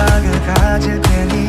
희망을 가질 테니